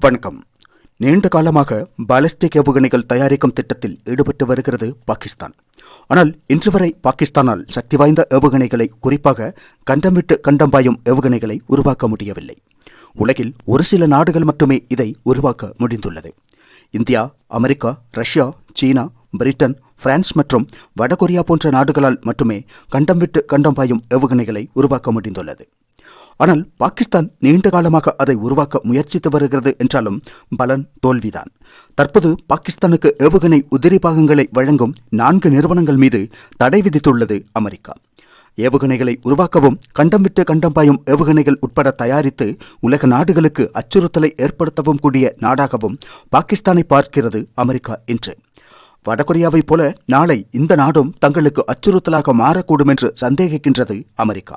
வணக்கம். நீண்ட காலமாக பாலிஸ்டிக் ஏவுகணைகள் தயாரிக்கும் திட்டத்தில் ஈடுபட்டு வருகிறது பாகிஸ்தான். ஆனால் இன்று வரை பாகிஸ்தானால் சக்தி வாய்ந்த ஏவுகணைகளை குறிப்பாக கண்டம் விட்டு கண்டம் பாயும் ஏவுகணைகளை உருவாக்க முடியவில்லை. உலகில் ஒரு சில நாடுகள் மட்டுமே இதை உருவாக்க முடிந்துள்ளது. India America Russia China Britain France மற்றும் வடகொரியா போன்ற நாடுகளால் மட்டுமே கண்டம் விட்டு கண்டம் பாயும் ஏவுகணைகளை உருவாக்க முடிந்துள்ளது. ஆனால் பாகிஸ்தான் நீண்ட காலமாக அதை உருவாக்க முயற்சித்து வருகிறது என்றாலும் பலன் தோல்விதான். தற்போது பாகிஸ்தானுக்கு ஏவுகணை உதிரி பாகங்களை வழங்கும் நான்கு நிறுவனங்கள் மீது தடை விதித்துள்ளது அமெரிக்கா. ஏவுகணைகளை உருவாக்கவும் கண்டம் விட்டு கண்டம் பாயும் ஏவுகணைகள் உட்பட தயாரித்து உலக நாடுகளுக்கு அச்சுறுத்தலை ஏற்படுத்தவும் கூடிய நாடாகவும் பாகிஸ்தானை பார்க்கிறது அமெரிக்கா இன்று. வடகொரியாவைப் போல நாளை இந்த நாடும் தங்களுக்கு அச்சுறுத்தலாக மாறக்கூடும் என்று சந்தேகிக்கின்றது அமெரிக்கா.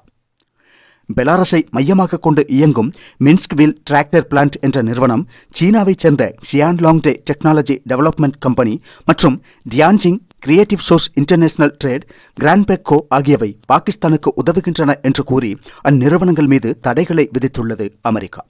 பெலாரஸை மையமாக கொண்டு இயங்கும் மின்ஸ்க்வில் டிராக்டர் பிளான்ட் என்ற நிறுவனம் சீனாவைச் சேர்ந்த Xi'an Longde technology development company மற்றும் Tianjin creative source international trade கிராண்ட்பெக்கோ ஆகியவை பாகிஸ்தானுக்கு உதவுகின்றன என்று கூறி அந்நிறுவனங்கள் மீது தடைகளை விதித்துள்ளது அமெரிக்கா.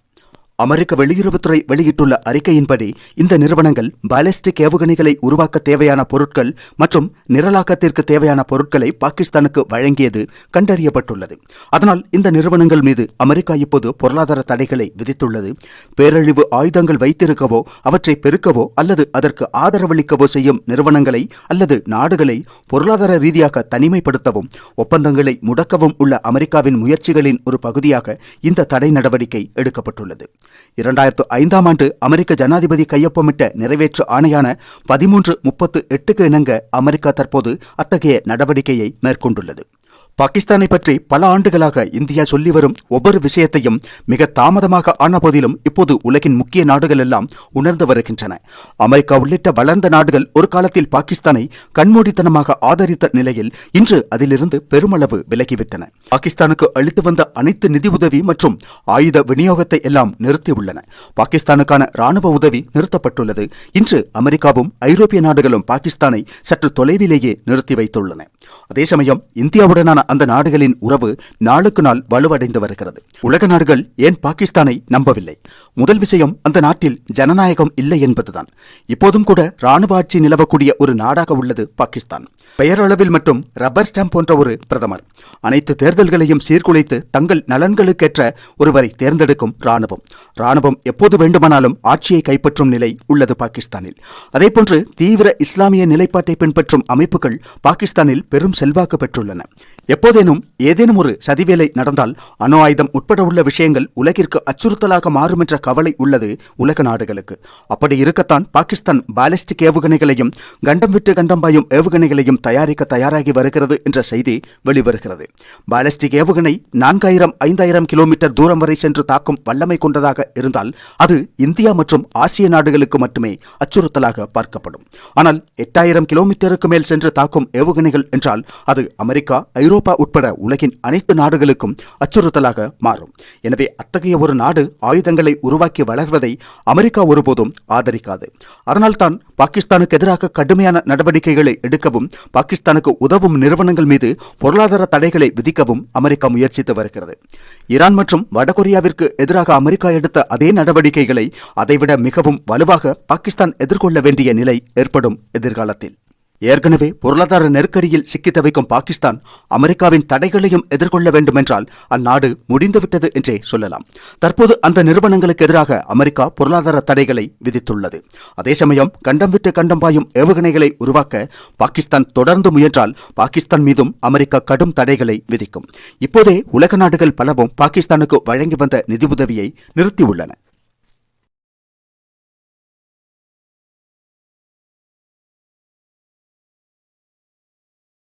அமெரிக்க வெளியுறவுத்துறை வெளியிட்டுள்ள அறிக்கையின்படி இந்த நிறுவனங்கள் பாலிஸ்டிக் ஏவுகணைகளை உருவாக்க தேவையான பொருட்கள் மற்றும் நிரலாக்கத்திற்கு தேவையான பொருட்களை பாகிஸ்தானுக்கு வழங்கியது கண்டறியப்பட்டுள்ளது. அதனால் இந்த நிறுவனங்கள் மீது அமெரிக்கா இப்போது பொருளாதார தடைகளை விதித்துள்ளது. பேரழிவு ஆயுதங்கள் வைத்திருக்கவோ அவற்றை பெருக்கவோ அல்லது அதற்கு ஆதரவளிக்கவோ செய்யும் நிறுவனங்களை அல்லது நாடுகளை பொருளாதார ரீதியாக தனிமைப்படுத்தவும் ஒப்பந்தங்களை முடக்கவும் உள்ள அமெரிக்காவின் முயற்சிகளின் ஒரு பகுதியாக இந்த தடை நடவடிக்கை எடுக்கப்பட்டுள்ளது. இரண்டாயிரத்து ஐந்தாம் ஆண்டு அமெரிக்க ஜனாதிபதி கையொப்பமிட்ட நிறைவேற்று ஆணையான பதிமூன்று முப்பத்து எட்டுக்கு இணங்க அமெரிக்கா தற்போது அத்தகைய நடவடிக்கையை மேற்கொண்டுள்ளது. பாகிஸ்தானை பற்றி பல ஆண்டுகளாக இந்தியா சொல்லி வரும் ஒவ்வொரு விஷயத்தையும் மிக தாமதமாக ஆன போதிலும் இப்போது உலகின் முக்கிய நாடுகள் எல்லாம் உணர்ந்து வருகின்றன. அமெரிக்கா உள்ளிட்ட வளர்ந்த நாடுகள் ஒரு காலத்தில் பாகிஸ்தானை கண்மூடித்தனமாக ஆதரித்த நிலையில் இன்று அதிலிருந்து பெருமளவு விலகிவிட்டன. பாகிஸ்தானுக்கு அளித்து வந்த அனைத்து நிதி உதவி மற்றும் ஆயுத விநியோகத்தை எல்லாம் நிறுத்தியுள்ளன. பாகிஸ்தானுக்கான ராணுவ உதவி நிறுத்தப்பட்டுள்ளது. இன்று அமெரிக்காவும் ஐரோப்பிய நாடுகளும் பாகிஸ்தானை சற்று தொலைவிலேயே நிறுத்தி வைத்துள்ளன. அதே சமயம் இந்தியாவுடனான அந்த நாடுகளின் உறவு நாளுக்கு நாள் வலுவடைந்து வருகிறது. உலக நாடுகள் ஏன் பாகிஸ்தானை நம்பவில்லை? முதல் விஷயம் அந்த நாட்டில் ஜனநாயகம் இல்லை என்பதுதான். இப்போதும் கூட ராணுவ ஆட்சி நிலவக்கூடிய ஒரு நாடாக உள்ளது பாகிஸ்தான். பெயரளவில் மற்றும் ரப்பர் ஸ்டாம்ப் போன்ற ஒரு பிரதமர். அனைத்து தேர்தல்களையும் சீர்குலைத்து தங்கள் நலன்களுக்கேற்ற ஒருவரை தேர்ந்தெடுக்கும் ராணுவம் ராணுவம் எப்போது வேண்டுமானாலும் ஆட்சியை கைப்பற்றும் நிலை உள்ளது பாகிஸ்தானில். அதேபோன்று தீவிர இஸ்லாமிய நிலைப்பாட்டை பின்பற்றும் அமைப்புகள் பாகிஸ்தானில் பெரும் செல்வாக்கு பெற்றுள்ளன. எப்போதேனும் ஏதேனும் ஒரு சதிவேலை நடந்தால் அணு ஆயுதம் உட்பட உள்ள விஷயங்கள் உலகிற்கு அச்சுறுத்தலாக மாறும் என்ற கவலை உள்ளது உலக நாடுகளுக்கு. அப்படி இருக்கத்தான் பாகிஸ்தான் பாலிஸ்டிக் ஏவுகணைகளையும் கண்டம் விட்டு கண்டம் பாயும் ஏவுகணைகளையும் தயாரிக்க தயாராகி வருகிறது என்ற செய்தி வெளிவருகிறது. பாலிஸ்டிக் ஏவுகணை நான்காயிரம் ஐந்தாயிரம் கிலோமீட்டர் தூரம் வரை சென்று தாக்கும் வல்லமை கொண்டதாக இருந்தால் அது இந்தியா மற்றும் ஆசிய நாடுகளுக்கு மட்டுமே அச்சுறுத்தலாக பார்க்கப்படும். ஆனால் எட்டாயிரம் கிலோமீட்டருக்கு மேல் சென்று தாக்கும் ஏவுகணைகள் என்று என்றால் அது அமெரிக்கா ஐரோப்பா உட்பட உலகின் அனைத்து நாடுகளுக்கும் அச்சுறுத்தலாக மாறும். எனவே அத்தகைய ஒரு நாடு ஆயுதங்களை உருவாக்கி வளர்வதை அமெரிக்கா ஒருபோதும் ஆதரிக்காது. அதனால்தான் பாகிஸ்தானுக்கு எதிராக கடுமையான நடவடிக்கைகளை எடுக்கவும் பாகிஸ்தானுக்கு உதவும் நிறுவனங்கள் மீது பொருளாதார தடைகளை விதிக்கவும் அமெரிக்கா முயற்சித்து வருகிறது. ஈரான் மற்றும் வடகொரியாவிற்கு எதிராக அமெரிக்கா எடுத்த அதே நடவடிக்கைகளை அதைவிட மிகவும் வலுவாக பாகிஸ்தான் எதிர்கொள்ள வேண்டிய நிலை ஏற்படும் எதிர்காலத்தில். ஏற்கனவே பொருளாதார நெருக்கடியில் சிக்கித் தவிக்கும் பாகிஸ்தான் அமெரிக்காவின் தடைகளையும் எதிர்கொள்ள வேண்டுமென்றால் அந்நாடு முடிந்துவிட்டது என்றே சொல்லலாம். தற்போது அந்த நிறுவனங்களுக்கு எதிராக அமெரிக்கா பொருளாதார தடைகளை விதித்துள்ளது. அதே சமயம் கண்டம் விட்டு கண்டம் பாயும் ஏவுகணைகளை உருவாக்க பாகிஸ்தான் தொடர்ந்து முயன்றால் பாகிஸ்தான் மீதும் அமெரிக்கா கடும் தடைகளை விதிக்கும். இப்போதே உலக நாடுகள் பலவும் பாகிஸ்தானுக்கு வழங்கி வந்த நிதியுதவியை நிறுத்தியுள்ளன.